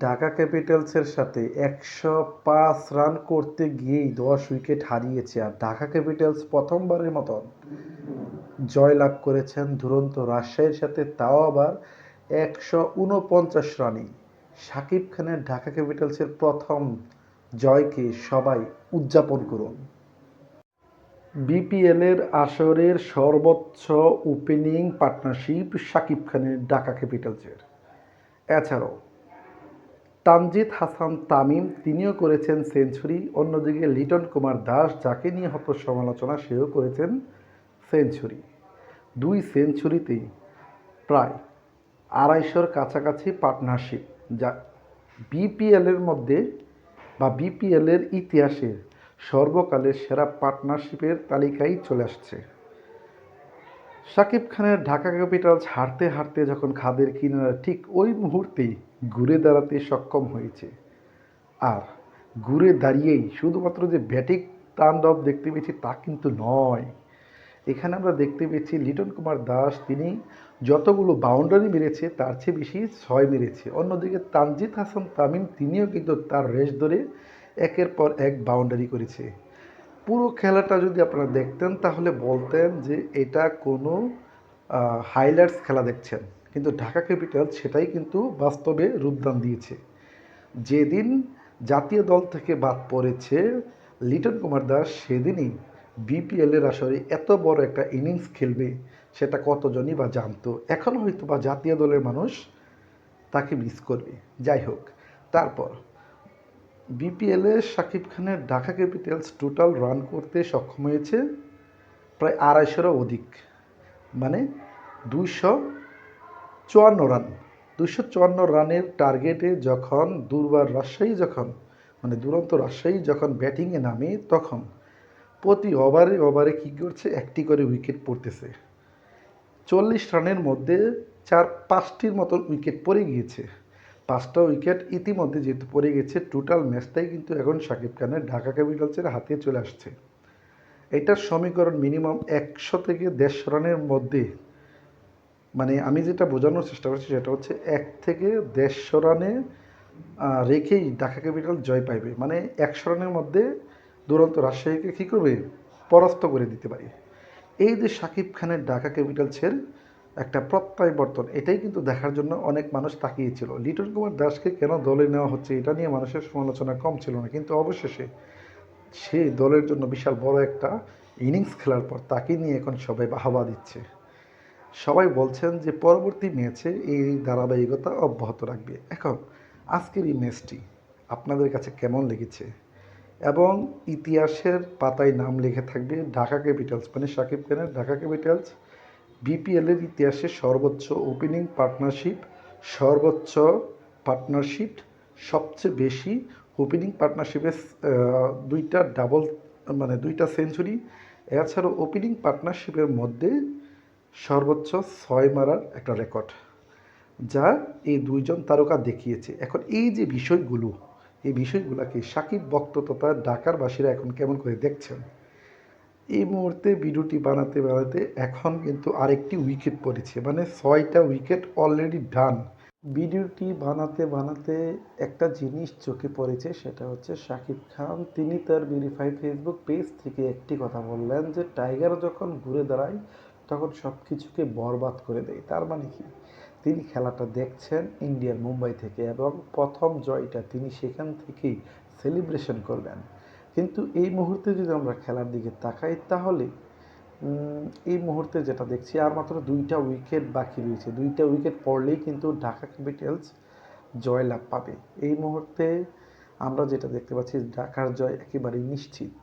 ঢাকা ক্যাপিটালসের সাথে একশো পাঁচ রান করতে গিয়েই দশ উইকেট হারিয়েছে আর ঢাকা ক্যাপিটালস প্রথমবারের মতন জয়লাভ করেছেন দুরন্ত রাজশাহীর সাথে, তাও আবার একশো উনপঞ্চাশ রানে শাকিব খানের ঢাকা ক্যাপিটালসের প্রথম জয়কে সবাই উদযাপন করুন। বিপিএলের আসরের সর্বোচ্চ ওপেনিং পার্টনারশিপ শাকিব খানের ঢাকা ক্যাপিটালসের। এছাড়াও তানজিদ হাসান তামিম, তিনিও করেছেন সেঞ্চুরি। অন্যদিকে লিটন কুমার দাস, যাকে নিয়ে হত সমালোচনা, সেও করেছেন সেঞ্চুরি। দুই সেঞ্চুরিতেই প্রায় আড়াইশোর কাছাকাছি পার্টনারশিপ, যা বিপিএলের মধ্যে বা বিপিএলের ইতিহাসে সর্বকালের সেরা পার্টনারশিপের তালিকায় চলে আসছে। শাকিব খানের ঢাকা ক্যাপিটালস হারতে হারতে যখন খাদের কিনারা ঠিক ওই মুহূর্তেই ঘুরে দাঁড়াতে সক্ষম হয়েছে। আর ঘুরে দাঁড়িয়েই শুধুমাত্র যে ব্যাটিং তাণ্ডব দেখতে পেয়েছি তা কিন্তু নয়। এখানে আমরা দেখতে পেয়েছি লিটন কুমার দাস, তিনি যতগুলো বাউন্ডারি মেরেছে, তার চেয়ে বেশি ছয় মেরেছে। অন্যদিকে তানজিদ হাসান তামিম, তিনিও কিন্তু তার রেস ধরে একের পর এক বাউন্ডারি করেছে। পুরো খেলাটা যদি আপনারা দেখতেন, তাহলে বলতেন যে এটা কোনো হাইলাইটস খেলা দেখছেন। কিন্তু ঢাকা ক্যাপিটাল সেটাই কিন্তু বাস্তবে রূপদান দিয়েছে। যেদিন জাতীয় দল থেকে বাদ পড়েছে লিটন কুমার দাস, সেদিনই বিপিএলের আসরে এত বড় একটা ইনিংস খেলবে, সেটা কতজনই বা জানতো? এখন হয়তো বা জাতীয় দলের মানুষ তাকে মিস করবে। যাই হোক, তারপর বিপিএলে শাকিব খানের ঢাকা ক্যাপিটালস টোটাল রান করতে সক্ষম হয়েছে প্রায় আড়াইশোরও অধিক মানে দুইশো চুয়ান্ন রান। দুশো চুয়ান্ন রানের টার্গেটে যখন দুর্বার রাজশাহী যখন মানে দুরন্ত রাজশাহী যখন ব্যাটিংয়ে নামে তখন প্রতি ওভারে ওভারে কী করছে? একটি করে উইকেট পড়তেছে। চল্লিশ রানের মধ্যে চার পাঁচটির মতন উইকেট পড়ে গিয়েছে। পাঁচটা উইকেট ইতিমধ্যে যেহেতু পড়ে গেছে, টোটাল ম্যাচটাই কিন্তু এখন শাকিব খানের ঢাকা ক্যাপিটালসের হাতে চলে আসছে। এটার সমীকরণ মিনিমাম একশো থেকে দেড়শো রানের মধ্যে মানে আমি যেটা বোঝানোর চেষ্টা করছি সেটা হচ্ছে এক থেকে দেড়শো রানে রেখেই ঢাকা ক্যাপিটাল জয় পাইবে। মানে একশো রানের মধ্যে দুরন্ত রাজশাহীকে কী করবে? পরাস্ত করে দিতে পারে। এই যে শাকিব খানের ঢাকা ক্যাপিটালসের একটা প্রত্যাবর্তন, এটাই কিন্তু দেখার জন্য অনেক মানুষ তাকিয়েছিল। লিটন কুমার দাসকে কেন দলে নেওয়া হচ্ছে এটা নিয়ে মানুষের সমালোচনা কম ছিল না, কিন্তু অবশেষে সে দলের জন্য বিশাল বড় একটা ইনিংস খেলার পর তাকে নিয়ে এখন সবাই বাহবা দিচ্ছে। সবাই বলছেন যে পরবর্তী ম্যাচে এই ধারাবাহিকতা অব্যাহত রাখবে। এখন, আজকের এই ম্যাচটি আপনাদের কাছে কেমন লেগেছে? এবং ইতিহাসের পাতায় নাম লিখে থাকবে ঢাকা ক্যাপিটালস মানে সাকিব খানের ঢাকা ক্যাপিটালস। বিপিএলের ইতিহাসে সর্বোচ্চ ওপেনিং পার্টনারশিপ, সর্বোচ্চ পার্টনারশিপ, সবচেয়ে বেশি ওপেনিং পার্টনারশিপে দুইটা ডাবল মানে দুইটা সেঞ্চুরি এছাড়াও ওপেনিং পার্টনারশিপের মধ্যে সর্বোচ্চ ছয় মারার একটা রেকর্ড, যা এই দুইজন তারকা দেখিয়েছে। এখন এই যে বিষয়গুলো, এই বিষয়গুলোকে সাকিব ভক্ত তথা ঢাকারবাসীরা এখন কেমন করে দেখছেন? এই মুহূর্তে ভিডিওটি বানাতে বানাতে এখন কিন্তু আরেকটি উইকেট পড়েছে মানে ছয়টা উইকেট অলরেডি ডান ভিডিওটি বানাতে বানাতে একটা জিনিস চোখে পড়েছে, সেটা হচ্ছে শাকিব খান, তিনি তার ভেরিফাই ফেসবুক পেজ থেকে একটি কথা বললেন যে টাইগার যখন ঘুরে দাঁড়ায় তখন সব কিছুকে বরবাদ করে দেয়। তার মানে কি? তিনি খেলাটা দেখছেন ইন্ডিয়ার মুম্বাই থেকে এবং প্রথম জয়টা তিনি সেখান থেকেই সেলিব্রেশন করবেন। কিন্তু এই মুহূর্তে যদি আমরা খেলার দিকে তাকাই, তাহলে এই মুহূর্তে যেটা দেখছি, আর মাত্র দুইটা উইকেট বাকি রয়েছে। দুইটা উইকেট পড়লেই কিন্তু ঢাকা ক্যাপিটালস জয়লাভ পাবে। এই মুহূর্তে আমরা যেটা দেখতে পাচ্ছি, ঢাকার জয় একেবারেই নিশ্চিত।